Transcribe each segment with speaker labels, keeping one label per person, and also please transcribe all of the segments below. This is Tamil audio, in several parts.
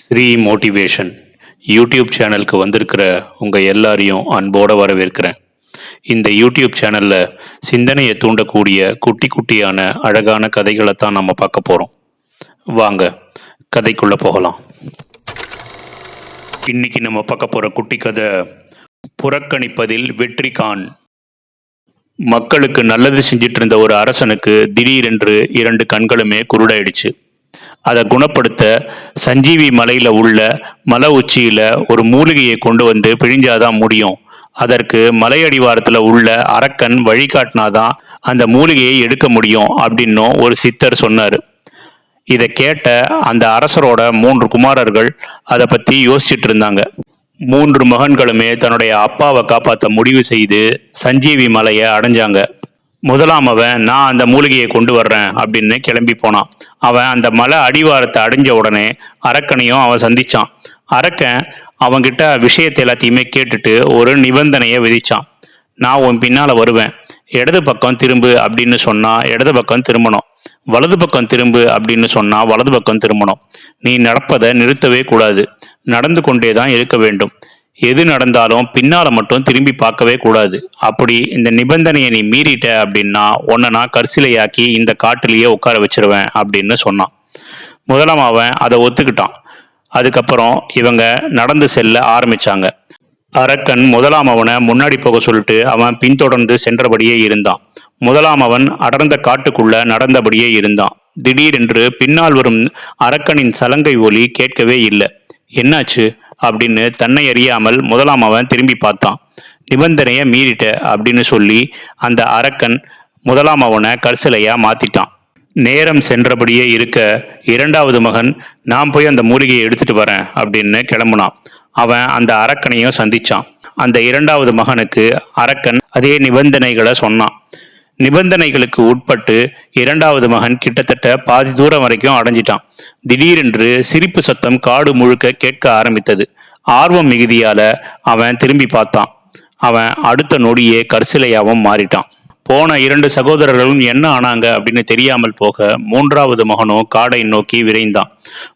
Speaker 1: ஸ்ரீ மோட்டிவேஷன் யூடியூப் சேனலுக்கு வந்திருக்கிற உங்கள் எல்லாரையும் அன்போடு வரவேற்கிறேன். இந்த யூடியூப் சேனலில் சிந்தனையை தூண்டக்கூடிய குட்டி குட்டியான அழகான கதைகளை தான் நம்ம பார்க்க போகிறோம் வாங்க கதைக்குள்ளே போகலாம். இன்னைக்கு நம்ம பார்க்க போகிற குட்டி கதை புறக்கணிப்பதில் வெற்றி கான் மக்களுக்கு நல்லது செஞ்சிட்டு இருந்த ஒரு அரசனுக்கு திடீரென்று இரண்டு கண்களுமே குருடாயிடுச்சு. அதை குணப்படுத்த சஞ்சீவி மலையில் உள்ள மலை உச்சியில் ஒரு மூலிகையை கொண்டு வந்து பிழிஞ்சாதான் முடியும். அதற்கு மலையடிவாரத்தில் உள்ள அரக்கன் வழிகாட்டினாதான் அந்த மூலிகையை எடுக்க முடியும் அப்படின்னும் ஒரு சித்தர் சொன்னார். இதை கேட்ட அந்த அரசரோட மூன்று குமாரர்கள் அதை பற்றி யோசிச்சுட்டு இருந்தாங்க. மூன்று மகன்களுமே தன்னுடைய அப்பாவை காப்பாற்ற முடிவு செய்து சஞ்சீவி மலையை அடைஞ்சாங்க. முதலாம் அவன் நான் அந்த மூலிகையை கொண்டு வர்றேன் அப்படின்னு கிளம்பி போனான். அவன் அந்த மலை அடிவாரத்தை அடைஞ்ச உடனே அரக்கனையும் அவன் சந்திச்சான். அரக்கன் அவன்கிட்ட விஷயத்தை எல்லாத்தையுமே கேட்டுட்டு ஒரு நிபந்தனையை விதிச்சான். நான் உன் பின்னால் வருவேன். இடது பக்கம் திரும்பு அப்படின்னு சொன்னால் இடது பக்கம் திரும்பணும். வலது பக்கம் திரும்பு அப்படின்னு சொன்னால் வலது பக்கம் திரும்பணும். நீ நடப்பதை நிறுத்தவே கூடாது. நடந்து கொண்டே தான் இருக்க வேண்டும். எது நடந்தாலும் பின்னால மட்டும் திரும்பி பார்க்கவே கூடாது. அப்படி இந்த நிபந்தனையை நீ மீறிட்ட அப்படின்னா உன்னை நான் கரிசிலையாக்கி இந்த காட்டிலேயே உட்கார வச்சிருவேன் அப்படின்னு சொன்னான். முதலாம் அவன் அதை ஒத்துக்கிட்டான். அதுக்கப்புறம் இவங்க நடந்து செல்ல ஆரம்பிச்சாங்க. அரக்கன் முதலாம் அவனை முன்னாடி போக சொல்லிட்டு அவன் பின்தொடர்ந்து சென்றபடியே இருந்தான். முதலாம் அவன் அடர்ந்த காட்டுக்குள்ள நடந்தபடியே இருந்தான். திடீரென்று பின்னால் வரும் அரக்கனின் சலங்கை ஒலி கேட்கவே இல்லை. என்னாச்சு? அப்படின்னு தன்னை அறியாமல் முதலாம் அவன் திரும்பி பார்த்தான். நிபந்தனையை மீறிட்ட அப்படின்னு சொல்லி அந்த அரக்கன் முதலாம் அவனை கரிசலையா மாத்திட்டான். நேரம் சென்றபடியே இருக்க இரண்டாவது மகன் நான் போய் அந்த மூலிகையை எடுத்துட்டு வரேன் அப்படின்னு கிளம்புனான். அவன் அந்த அரக்கனையும் சந்திச்சான். அந்த இரண்டாவது மகனுக்கு அரக்கன் அதே நிபந்தனைகளை சொன்னான். நிபந்தனைகளுக்கு உட்பட்டு இரண்டாவது மகன் கிட்டத்தட்ட பாதி தூரம் வரைக்கும் அடைஞ்சிட்டான். திடீரென்று சிரிப்பு சத்தம் காடு முழுக்க கேட்க ஆரம்பித்தது. ஆர்வம் மிகுதியால அவன் திரும்பி பார்த்தான். அவன் அடுத்த நொடியே கற்சிலையாவும் மாறிட்டான். போன இரண்டு சகோதரர்களும் என்ன ஆனாங்க அப்படின்னு தெரியாமல் போக மூன்றாவது மகனும் காடை நோக்கி விரைந்தான்.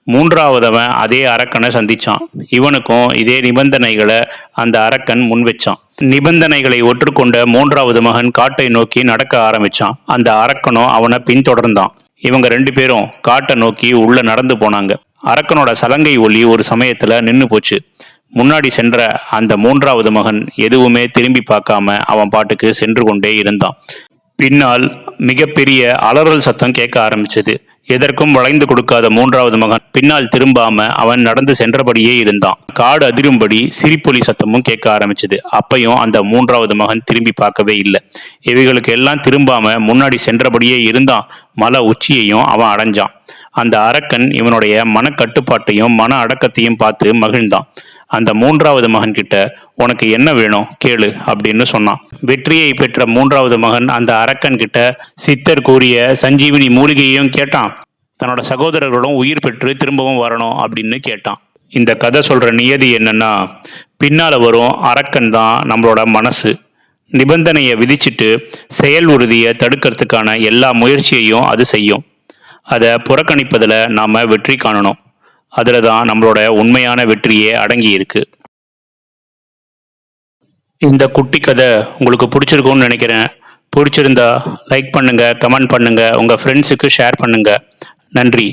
Speaker 1: மூன்றாவதவன் அதே அரக்கனை சந்திச்சான். இவனுக்கும் இதே நிபந்தனைகளை அந்த அரக்கன் முன் வச்சான். நிபந்தனைகளை ஒற்றுக்கொண்ட மூன்றாவது மகன் காட்டை நோக்கி நடக்க ஆரம்பிச்சான். அந்த அரக்கனும் அவனை பின்தொடர்ந்தான். இவங்க ரெண்டு பேரும் காட்டை நோக்கி உள்ள நடந்து போனாங்க. அரக்கனோட சலங்கை ஒலி ஒரு சமயத்துல நின்னு போச்சு. முன்னாடி சென்ற அந்த மூன்றாவது மகன் எதுவுமே திரும்பி பார்க்காம அவன் பாட்டுக்கு சென்று கொண்டே இருந்தான். பின்னால் மிகப்பெரிய அலறல் சத்தம் கேட்க ஆரம்பிச்சது. எதற்கும் வளைந்து கொடுக்காத மூன்றாவது மகன் பின்னால் திரும்பாம அவன் நடந்து சென்றபடியே இருந்தான். காடு அதிரும்படி சிரிப்பொலி சத்தமும் கேட்க ஆரம்பிச்சது. அப்பையும் அந்த மூன்றாவது மகன் திரும்பி பார்க்கவே இல்லை. இவைகளுக்கு எல்லாம் திரும்பாம முன்னாடி சென்றபடியே இருந்தான். மலை உச்சியையும் அவன் அடைஞ்சான். அந்த அரக்கன் இவனுடைய மனக்கட்டுப்பாட்டையும் மன அடக்கத்தையும் பார்த்து மகிழ்ந்தான். அந்த மூன்றாவது மகன் கிட்ட உனக்கு என்ன வேணும்? கேளு அப்படின்னு சொன்னான். வெற்றியை பெற்ற மூன்றாவது மகன் அந்த அரக்கன் கிட்ட சித்தர் கூறிய சஞ்சீவினி மூலிகையையும் கேட்டான். தன்னோட சகோதரர்களும் உயிர் பெற்று திரும்பவும் வரணும் அப்படின்னு கேட்டான். இந்த கதை சொல்ற நியதி என்னன்னா பின்னால வரும் அரக்கன் தான் நம்மளோட மனசு. நிபந்தனையை விதிச்சிட்டு செயல் உறுதியை தடுக்கிறதுக்கான எல்லா முயற்சியையும் அது செய்யும். அதை புறக்கணிப்பதில் நாம் வெற்றி காணணும். அதில் தான் நம்மளோட உண்மையான வெற்றியே அடங்கி இருக்கு இந்த குட்டி கதை உங்களுக்கு பிடிச்சிருக்கும்னு நினைக்கிறேன். பிடிச்சிருந்தா லைக் பண்ணுங்கள் கமெண்ட் பண்ணுங்கள் உங்கள் ஃப்ரெண்ட்ஸுக்கு ஷேர் பண்ணுங்கள் நன்றி.